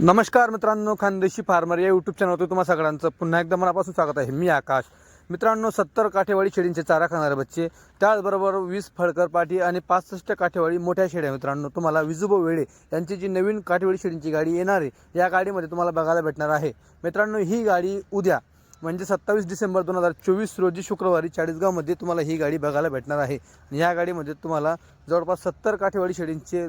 नमस्कार मित्रांनो खानदेशी फार्मर या यूट्यूब चॅनलवर तुम्हा सगळ्यांचं पुन्हा एकदा मनापासून स्वागत आहे. मी आकाश. मित्रांनो सत्तर काठेवाडी शेळींचे चारा खाणारे बच्चे त्याचबरोबर वीस फळकर पाठी आणि पासष्ट काठेवाडी मोठ्या शेड्या मित्रांनो तुम्हाला विजुबो वेळे यांची जी नवीन काठेवाडी शेळींची गाडी येणार आहे या गाडीमध्ये तुम्हाला बघायला भेटणार आहे. मित्रांनो ही गाडी उद्या म्हणजे सत्तावीस डिसेंबर दोन हजार चोवीस रोजी शुक्रवारी चाळीसगावमध्ये तुम्हाला ही गाडी बघायला भेटणार आहे. या गाडीमध्ये तुम्हाला जवळपास सत्तर काठेवाडी शेळींचे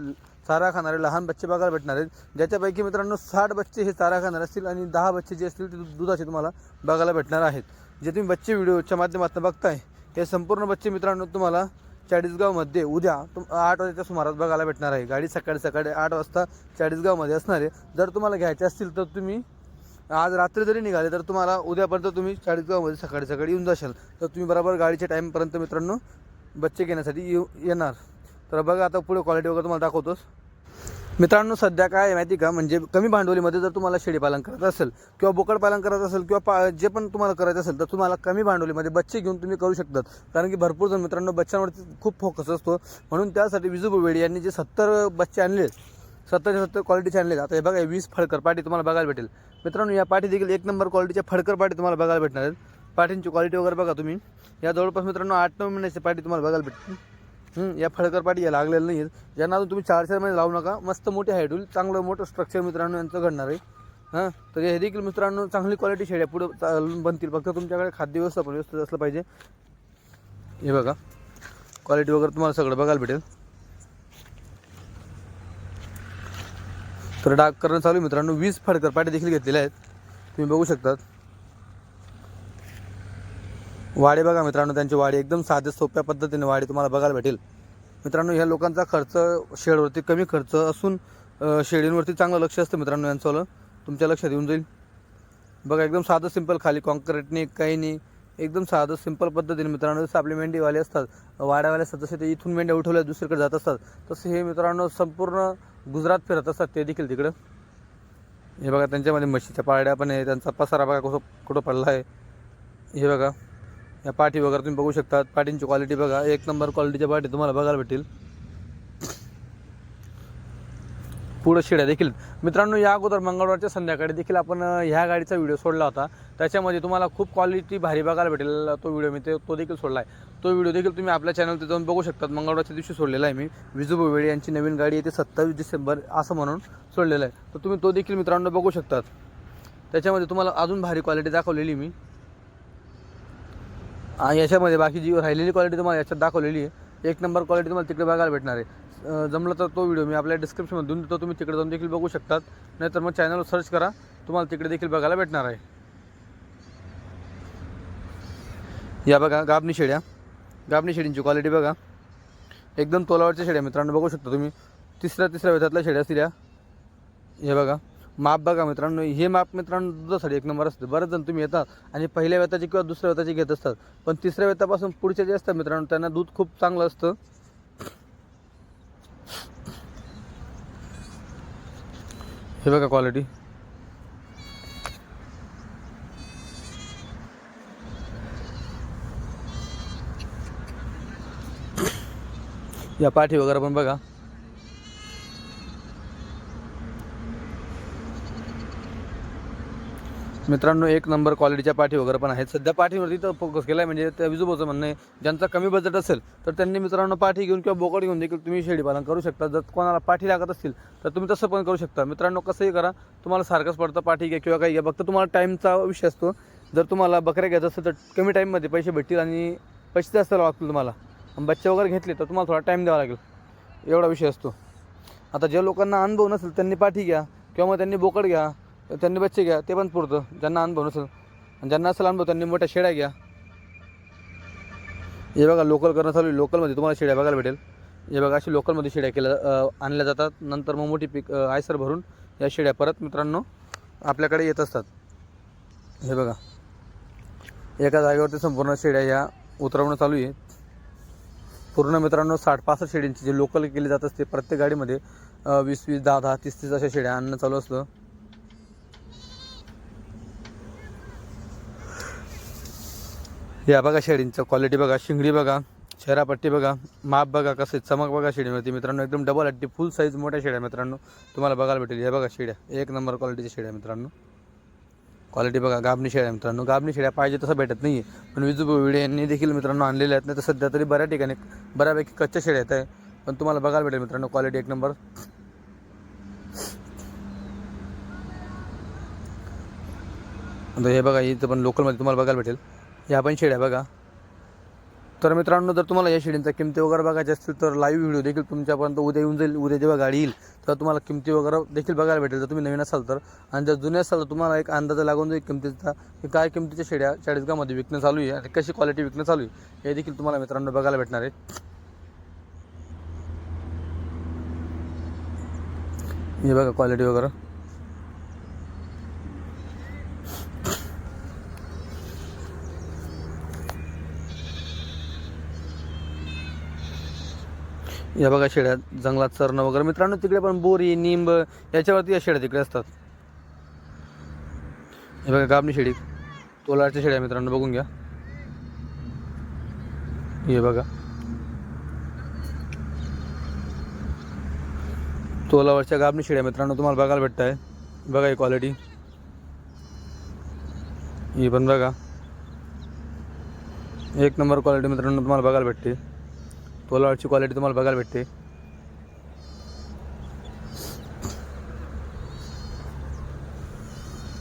चारा खाणारे लहान बच्चे बघायला भेटणार आहेत. ज्याच्यापैकी मित्रांनो साठ बच्चे हे चारा खाणार असतील आणि दहा बच्चे जे असतील ते दुधाचे तुम्हाला बघायला भेटणार आहेत. जे तुम्ही बच्चे व्हिडिओच्या माध्यमातून बघताय हे संपूर्ण बच्चे मित्रांनो तुम्हाला चाळीसगावमध्ये उद्या तुम आठ वाजेच्या सुमारास बघायला भेटणार आहे. गाडी सकाळी सकाळी आठ वाजता चाळीसगावमध्ये असणार आहे. जर तुम्हाला घ्यायचे असतील तर तुम्ही आज रात्री जरी निघाले तर तुम्हाला उद्यापर्यंत तुम्ही चाळीसगावमध्ये सकाळी सकाळी येऊन जाशाल. तर तुम्ही बरोबर गाडीच्या टाईमपर्यंत मित्रांनो बच्चे घेण्यासाठी येऊ येणार. तर बघा आता पुढे क्वालिटी वगैरे तुम्हाला दाखवतोच. मित्रांनो सध्या काय आहे माहिती का? म्हणजे कमी भांडवलीमध्ये जर तुम्हाला शेळी पालन असेल किंवा बोकड पालन करत असेल किंवा पा जे पण तुम्हाला करायचं असेल तर तुम्हाला कमी भांडवलीमध्ये बच्चे घेऊन तुम्ही करू शकतात. कारण की भरपूर जण मित्रांनो बच्चांवरती खूप फोकस असतो. म्हणून त्यासाठी विजू वेळी यांनी जे सत्तर बच्चे आणले सत्तरच्या सत्तर क्वालिटीचे आणले आता हे बघा वीस फडकर पाठी तुम्हाला बघायला भेटेल. मित्रांनो या पाठी देखील एक नंबर क्वालिटीच्या फडकर पाठी तुम्हाला बघायला भेटणार आहेत. पाठींची क्वालिटी वगैरे बघा तुम्ही. या जवळपास मित्रांनो आठ नऊ महिन्याची पाठी तुम्हाला बघायला भेटतील. या फळकरपाटी या लागलेलं नाही आहेत ज्यांना अजून तुम्ही चार चार महिने लावू नका. मस्त मोठे हाईट होईल चांगलं मोठं स्ट्रक्चर मित्रांनो यांचं घडणार आहे. हां तर हे देखील मित्रांनो चांगली क्वालिटी शेड्या पुढे चालून बनतील. फक्त तुमच्याकडे खाद्य व्यवस्थापन व्यवस्थित असलं पाहिजे. हे बघा. क्वालिटी वगैरे तुम्हाला सगळं बघायला भेटेल. तर डाग करणं चालू आहे मित्रांनो. वीस फडकर पाट्या देखील घेतलेल्या आहेत. तुम्ही बघू शकतात. वाडे बघा मित्रांनो त्यांची वाडी एकदम साध्या सोप्या पद्धतीने वाडी तुम्हाला बघायला भेटेल. मित्रांनो ह्या लोकांचा खर्च शेडवरती कमी खर्च असून शेडींवरती चांगलं लक्ष असतं मित्रांनो यांचं तुमच्या लक्षात येऊन जाईल. बघा एकदम साधं सिंपल खाली कॉन्क्रीट नाही काही नाही. एकदम साधं सिंपल पद्धतीने मित्रांनो जसं आपले मेंढीवाले असतात वाड्यावाले असतात जसे ते इथून मेंढ्या उठवल्या दुसरीकडे जात असतात तसे हे मित्रांनो संपूर्ण गुजरात फिरत असतात ते देखील तिकडं. हे बघा त्यांच्यामध्ये म्हशीच्या पारड्या पण आहे त्यांचा पसारा बघा कसं कुठं पडला आहे हे बघा. या पाठी वगैरे तुम्ही बघू शकता पाठींची क्वालिटी बघा. एक नंबर क्वालिटीच्या पाठी तुम्हाला बघायला भेटेल. पुढं शिड्या देखील. मित्रांनो या अगोदर मंगळवारच्या संध्याकाळी देखील आपण ह्या गाडीचा व्हिडिओ सोडला होता. त्याच्यामध्ये तुम्हाला खूप क्वालिटी भारी बघायला भेटेल. तो व्हिडिओ मी ते तो देखील सोडला आहे तो व्हिडिओ देखील तुम्ही आपल्या चॅनलवर जाऊन बघू शकतात. मंगळवारच्या दिवशी सोडलेला आहे मी. विजू वेळे यांची नवीन गाडी येते सत्तावीस डिसेंबर असं म्हणून सोडलेला आहे. तर तुम्ही तो देखील मित्रांनो बघू शकतात. त्याच्यामध्ये तुम्हाला अजून भारी क्वालिटी दाखवलेली मी. आणि याच्यामध्ये बाकी जी राहिलेली क्वालिटी तुम्हाला याच्यात दाखवलेली आहे एक नंबर क्वालिटी तुम्हाला तिकडे बघायला भेटणार आहे. जमलं तर तो व्हिडिओ मी आपल्या डिस्क्रिप्शनमध्ये देऊन देतो तुम्ही तिकडे जाऊन देखील बघू शकतात. नाहीतर मग चॅनलवर सर्च करा तुम्हाला तिकडे देखील बघायला भेटणार आहे. या बघा गाबणी शेड्या. गाबणी शेडींची क्वालिटी बघा. एकदम तोलावरच्या शेड्या मित्रांनो बघू शकता तुम्ही. तिसऱ्या तिसऱ्या वेतातल्या शेड्या असतील या. हे बघा. माप बघा मित्रांनो हे माप मित्रांनो दुधासाठी एक नंबर असते. बरेच जण तुम्ही येतात आणि पहिल्या वेताची किंवा दुसऱ्या वेताची घेत असतात. पण तिसऱ्या वेतापासून पुढचे जे असतात मित्रांनो त्यांना दूध खूप चांगलं असतं. हे बघा क्वालिटी या पाठी वगैरे पण बघा. मित्रांनो एक नंबर क्वालिटीच्या पाठी वगैरे पण आहेत. सध्या पाठीवरती तर फोकस केला आहे म्हणजे त्या विजूभाऊचं म्हणणं आहे ज्यांचा कमी बजेट असेल तर त्यांनी मित्रांनो पाठी घेऊन किंवा बोकड घेऊन देखील तुम्ही शेळी पालन करू शकता. जर कोणाला पाठी लागत असतील तर तुम्ही तसं पण करू शकता. मित्रांनो कसंही करा तुम्हाला सारखंच पडतं पाठी घ्या किंवा काही घ्या. फक्त तुम्हाला टाईमचा विषय असतो. जर तुम्हाला बकऱ्या घ्यायचं असेल तर कमी टाईममध्ये पैसे भेटतील आणि पैसे जास्त लागतील तुम्हाला. बच्चे वगैरे घेतले तर तुम्हाला थोडा टाईम द्यावा लागेल. एवढा विषय असतो. आता ज्या लोकांना अनुभव नसेल त्यांनी पाठी घ्या. किंवा मग त्यांनी बोकड घ्या. त्यांनी बच्चे घ्या ते पण पुरतं. ज्यांना अनुभव नसेल. आणि ज्यांना असेल अनुभव त्यांनी मोठ्या शेड्या घ्या. हे बघा लोकल करणं चालू आहे. लोकलमध्ये तुम्हाला शेड्या बघायला भेटेल. हे बघा अशी लोकलमध्ये शेड्या केल्या आणल्या जातात. नंतर मग मोठी पीक आयसर भरून या शेड्या परत मित्रांनो आपल्याकडे येत असतात. हे बघा. एका जागेवरती संपूर्ण शेड्या या उतरवणं चालू आहे. पूर्ण मित्रांनो साठ पासष्ट शेडींची जे लोकल केली जात असते प्रत्येक गाडीमध्ये वीस वीस दहा दहा तीस तीस अशा शेड्या आणणं चालू असतं. या बघा शेळींचं क्वालिटी बघा शिंगडी बघा चेहरापट्टी बघा माप बघा कसं आहे, चमक बघा शेडीवरती मित्रांनो एकदम डबल हट्टी फुल साईज मोठ्या शेड्या मित्रांनो. तुम्हाला बघायला भेटेल. हे बघा शेड्या एक नंबर क्वालिटीच्या शेड्या मित्रांनो. क्वालिटी बघा गाबणी शेड्या मित्रांनो. गाबणी शेड्या पाहिजे तसं भेटत नाही पण विजू विडे यांनी देखील मित्रांनो आणलेल्या आहेत. नाही तर सध्या तरी बऱ्या ठिकाणी बऱ्यापैकी कच्च्या शेळ्या आहेत. आहे पण तुम्हाला बघायला भेटेल मित्रांनो क्वालिटी एक नंबर हे बघा इथं पण लोकलमध्ये तुम्हाला बघायला भेटेल. ह्या पण शेड्या बघा. तर मित्रांनो जर तुम्हाला या शेडींचा किमती वगैरे बघायचे असतील तर लाईव्ह व्हिडिओ देखील तुमच्यापर्यंत उद्या येऊन जाईल उद्या जेव्हा गाडी येईल तर तुम्हाला किमती वगैरे देखील बघायला भेटेल. जर तुम्ही नवीन असाल तर. आणि जर जुने असाल तर तुम्हाला एक अंदाज लागून जाईल किमतीचा की काय किमतीच्या शेड्या चाळीसगावमध्ये विकणं चालू आहे आणि कशी क्वालिटी विकणं चालू आहे हे देखील तुम्हाला मित्रांनो बघायला भेटणार आहे. हे बघा क्वालिटी वगैरे. या बघा शेड्या जंगलात चरणं वगैरे. मित्रांनो तिकडे पण बोरी निंब याच्यावरती या शेड्या तिकडे असतात. हे बघा गाबणी शेडी. तोलाच्या शेड्या मित्रांनो बघून घ्या. हे बघा. तोलावरच्या गाबणी शेड्या मित्रांनो तुम्हाला बघायला भेटत आहे बघा ही क्वालिटी ही पण बघा. एक नंबर क्वालिटी मित्रांनो तुम्हाला बघायला भेटते. तोलावरची क्वालिटी तुम्हाला बघायला भेटते.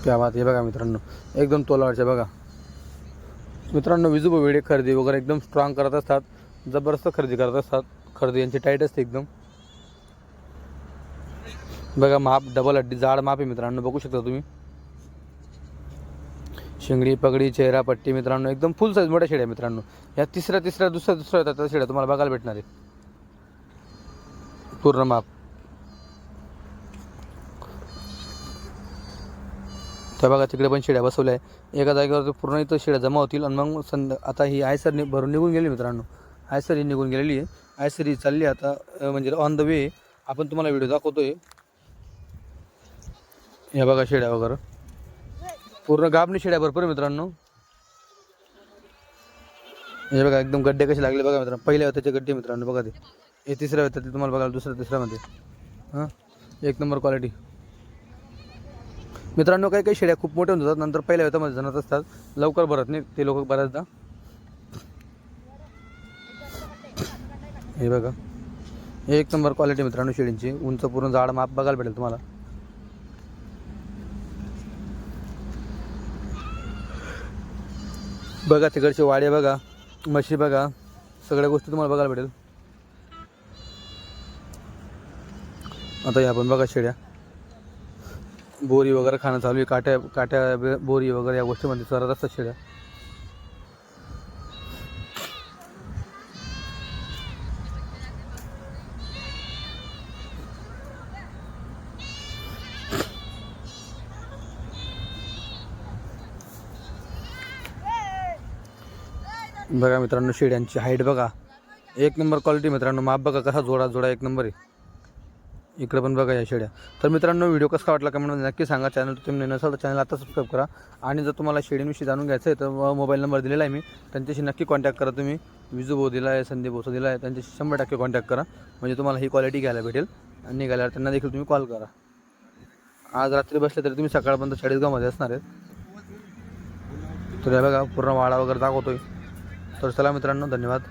त्या बात हे बघा मित्रांनो. एकदम तोलावरच्या बघा. मित्रांनो विजू वेडे खरेदी वगैरे एकदम स्ट्रॉंग करत असतात. जबरदस्त खरेदी करत असतात. खरेदी यांची टाईट असते एकदम. बघा माप डबल हड्डी जाड माप आहे मित्रांनो. बघू शकता तुम्ही. शिंगडी पगडी चेहरा पट्टी मित्रांनो एकदम फुल साईज मोठ्या शेड्या मित्रांनो. या तिसऱ्या तिसऱ्या दुसऱ्या दुसऱ्या येतात त्या शेड्या तुम्हाला बघायला भेटणार आहे पूर्ण माप. त्या बघा तिकडे पण शेड्या बसवल्या आहे एका जागेवर पूर्ण इथं शेड्या जमा होतील आणि मग संध्या आता ही आयसर नि भरून निघून गेली मित्रांनो. आयसर ही निघून गेलेली आहे. आयसर ही चालली आता म्हणजे ऑन द वे आपण तुम्हाला व्हिडिओ दाखवतोय. या बघा शेड्या वगैरे. पूर्ण गाबणी शेड्या भरपूर मित्रांनो. हे बघा एकदम गड्डे कसे लागले बघा मित्रांनो. पहिल्या होत्याचे गड्डे मित्रांनो बघा ते. हे तिसऱ्या होत्या ते तुम्हाला बघायला दुसऱ्या तिसऱ्यामध्ये हां? एक नंबर क्वालिटी मित्रांनो काही काही शेड्या खूप मोठ्या होऊन जातात नंतर पहिल्या होत्यामध्ये जाणत असतात. लवकर भरत नाही ते लोक बऱ्याचदा. हे बघा. एक नंबर क्वालिटी मित्रांनो शेळींची उंच पूर्ण जाड माप बघायला भेटेल तुम्हाला. बघा तिकडचे वाडे बघा म्हशी बघा सगळ्या गोष्टी तुम्हाला बघायला भेटेल. आता या पण बघा शेड्या. बोरी वगैरे खाणं चालू आहे काट्या काट्या बोरी वगैरे या गोष्टीमध्ये चरत असतात शेड्या. बघा मित्रांनो शेड्यांची हाईट बघा. एक नंबर क्वालिटी मित्रांनो माप बघा कसा जोडा जोडा एक नंबर आहे. इकडं पण बघा या शेड्या. तर मित्रांनो व्हिडिओ कसा वाटला कमेंटमध्ये नक्की सांगा. चॅनल तुम्ही नसाल तर चॅनल आता सबस्क्राईब करा. आणि जर तुम्हाला शेडींविषयी जाणून घ्यायचं आहे तर मोबाईल नंबर दिलेला आहे मी. त्यांच्याशी नक्की कॉन्टॅक्ट करा तुम्ही. विजू भाऊ दिला आहे संदीप भाऊचा दिला आहे त्यांच्याशी शंभर टक्के कॉन्टॅक्ट करा. म्हणजे तुम्हाला ही क्वालिटी घ्यायला भेटेल. आणि निघाल्यावर त्यांना देखील तुम्ही कॉल करा. आज रात्री बसले तरी तुम्ही सकाळपर्यंत चाळीसगावमध्ये असणार आहेत. तर हे बघा पूर्ण वाडा वगैरे दाखवतोय. तर चला मित्रांनो धन्यवाद.